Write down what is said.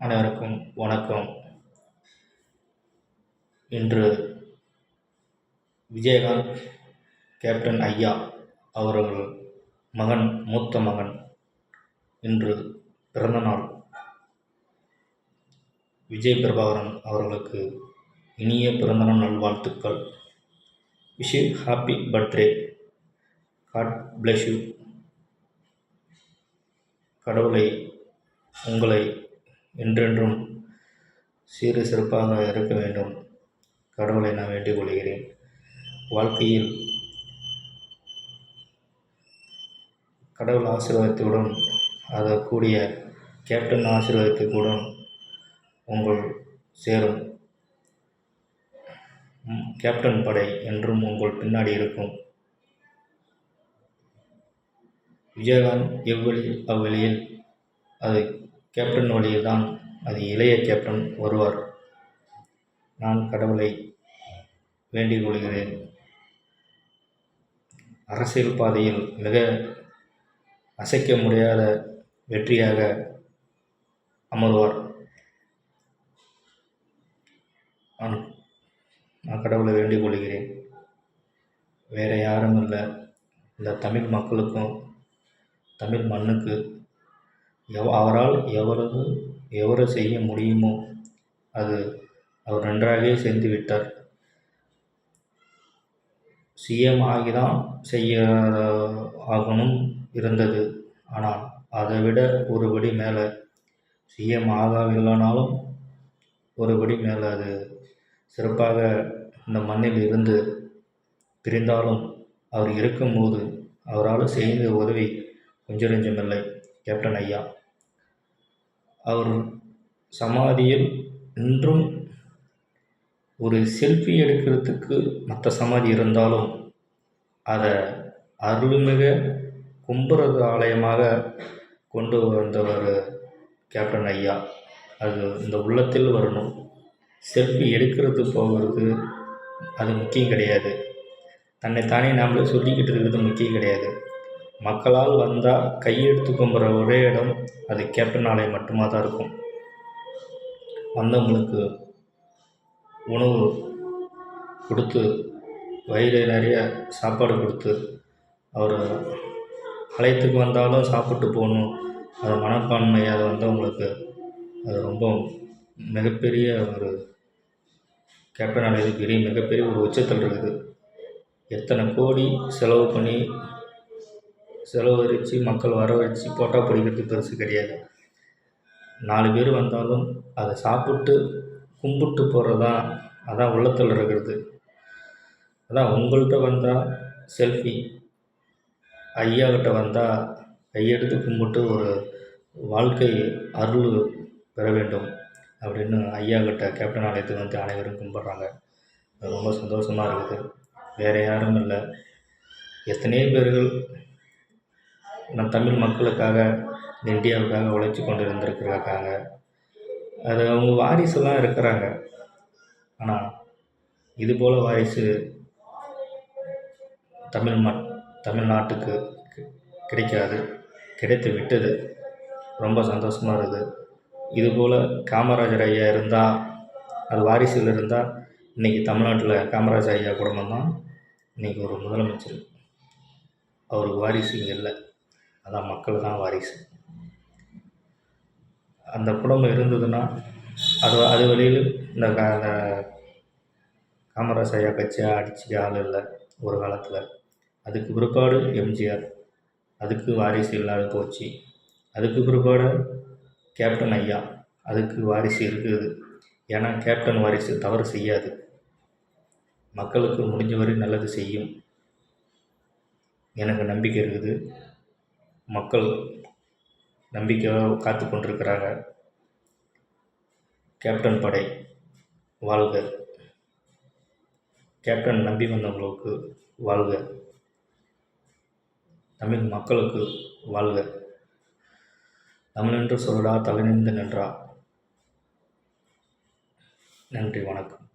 அனைவருக்கும் வணக்கம். இன்று விஜயகாந்த் கேப்டன் ஐயா அவர்கள் மகன் மூத்த மகன் இன்று பிறந்தநாள் விஜய் பிரபாகரன் அவர்களுக்கு இனிய பிறந்தநாள் நல்வாழ்த்துக்கள். Wish you happy birthday. God bless you. கடவுளை உங்களை என்றென்றும் சிறு சிறப்பாக இருக்க வேண்டும். கடவுளை நான் வேண்டிக் கொள்கிறேன். வாழ்க்கையில் கடவுள் ஆசீர்வாதத்துடன் அதற்கூடிய கேப்டன் ஆசீர்வாதத்துக்குடன் உங்கள் சேரும். கேப்டன் படை என்றும் உங்கள் பின்னாடி இருக்கும். விஜயகாந்த் எவ்வழி அவ்வழியில் அதை கேப்டன் வழியில்தான் அது இளைய கேப்டன் வருவார் நான் கடவுளை வேண்டிக் கொள்கிறேன். அரசியல் பாதையில் மிக அசைக்க முடியாத வெற்றியாக அமர்வார். நான் கடவுளை வேண்டிக் கொள்கிறேன். வேறு யாரும் இல்லை இந்த தமிழ் மக்களுக்கும் தமிழ் மண்ணுக்கு எவ் அவரால் எவரது எவரை செய்ய முடியுமோ அது அவர் நன்றாகவே செய்து விட்டார். சிஎம் ஆகி தான் செய்ய ஆகணும் இருந்தது. ஆனால் அதை விட ஒருபடி மேலே சிஎம் ஆகவில்லைனாலும் ஒருபடி மேலே அது சிறப்பாக இந்த மண்ணில் இருந்து பிரிந்தாலும் அவர் இருக்கும்போது அவரால் செய்த உதவி கொஞ்சம் நெஞ்சமில்லை. கேப்டன் ஐயா அவர் சமாதியில் இன்றும் ஒரு செல்ஃபி எடுக்கிறதுக்கு மற்ற சமாதி இருந்தாலும் அதை அருள்மிக கும்புறது ஆலயமாக கொண்டு வந்தவர் கேப்டன் ஐயா. அது இந்த உள்ளத்தில் வரணும். செல்ஃபி எடுக்கிறது போகிறது அது முக்கியம் கிடையாது. தன்னைத்தானே நாமளே சொல்லிக்கிட்டு இருக்கிறது முக்கியம் கிடையாது. மக்களால் வந்தால் கையெடுத்து கும்புற ஒரே இடம் அது கேப்டன் ஆலயம் மட்டுமாக தான் இருக்கும். வந்தவங்களுக்கு உணவு கொடுத்து வயிறு நிறைய சாப்பாடு கொடுத்து அவர் அழைத்துக்கு வந்தாலும் சாப்பிட்டு போகணும். அது மனப்பான்மை அது வந்தவங்களுக்கு அது ரொம்ப மிகப்பெரிய ஒரு கேப்டன் ஆலயத்துக்கு பெரிய மிகப்பெரிய ஒரு உச்சத்தில் இருக்குது. எத்தனை கோடி செலவு பண்ணி செலவழித்து மக்கள் வர வச்சு போட்டால் பிடிக்கிறது பெருசு கிடையாது. நாலு பேர் வந்தாலும் அதை சாப்பிட்டு கும்பிட்டு போகிறது தான் அதான் உள்ளத்தில் இருக்கிறது. அதான் உங்கள்கிட்ட வந்தால் செல்ஃபி ஐயாக்கிட்ட வந்தால் கையெடுத்து கும்பிட்டு ஒரு வாழ்க்கை அருள் பெற வேண்டும் அப்படின்னு ஐயா கேப்டன் ஆலயத்துக்கு வந்து அனைவரும் கும்பிட்றாங்க. அது ரொம்ப சந்தோஷமாக இருக்குது. வேறு யாரும் இல்லை. எத்தனையோ பேர்கள் நம் தமிழ் மக்களுக்காக இந்த இந்தியாவுக்காக உழைச்சி கொண்டு இருந்திருக்கிறாங்க அது அவங்க வாரிசுலாம் இருக்கிறாங்க. ஆனால் இதுபோல் வாரிசு தமிழ் மண் தமிழ்நாட்டுக்கு கிடைக்காது. கிடைத்து விட்டது. ரொம்ப சந்தோஷமாக இருக்குது. இதுபோல் காமராஜர் ஐயா இருந்தால் அது வாரிசில் இருந்தால் இன்றைக்கி தமிழ்நாட்டில் காமராஜர் ஐயா குடும்பம் தான் இன்றைக்கி ஒரு முதலமைச்சர். அவருக்கு வாரிசு இங்கே இல்லை. அதான் மக்கள் தான் வாரிசு. அந்த குடும்பம் இருந்ததுன்னா அது அது வழியில் இந்த கா- காமராஜ் ஐயா கட்சியாக அடிச்சுக்க ஆள் இல்லை ஒரு காலத்தில். அதுக்கு பிற்பாடு எம்ஜிஆர் அதுக்கு வாரிசு இல்லாத போச்சு. அதுக்கு பிற்பாடு கேப்டன் ஐயா அதுக்கு வாரிசு இருக்குது. ஏன்னா கேப்டன் வாரிசு தவறு செய்யாது. மக்களுக்கு முடிஞ்ச வரை நல்லது செய்யும். எனக்கு நம்பிக்கை இருக்குது. மக்கள் நம்பிக்கையாக காத்து கொண்டிருக்கிறாங்க. கேப்டன் படை வாழ்க. கேப்டன் நம்பி வந்தவங்களுக்கு வாழ்க. தமிழ் மக்களுக்கு வாழ்க. தமிழென்று சொல்லடா தலைநின்று நின்றா. நன்றி வணக்கம்.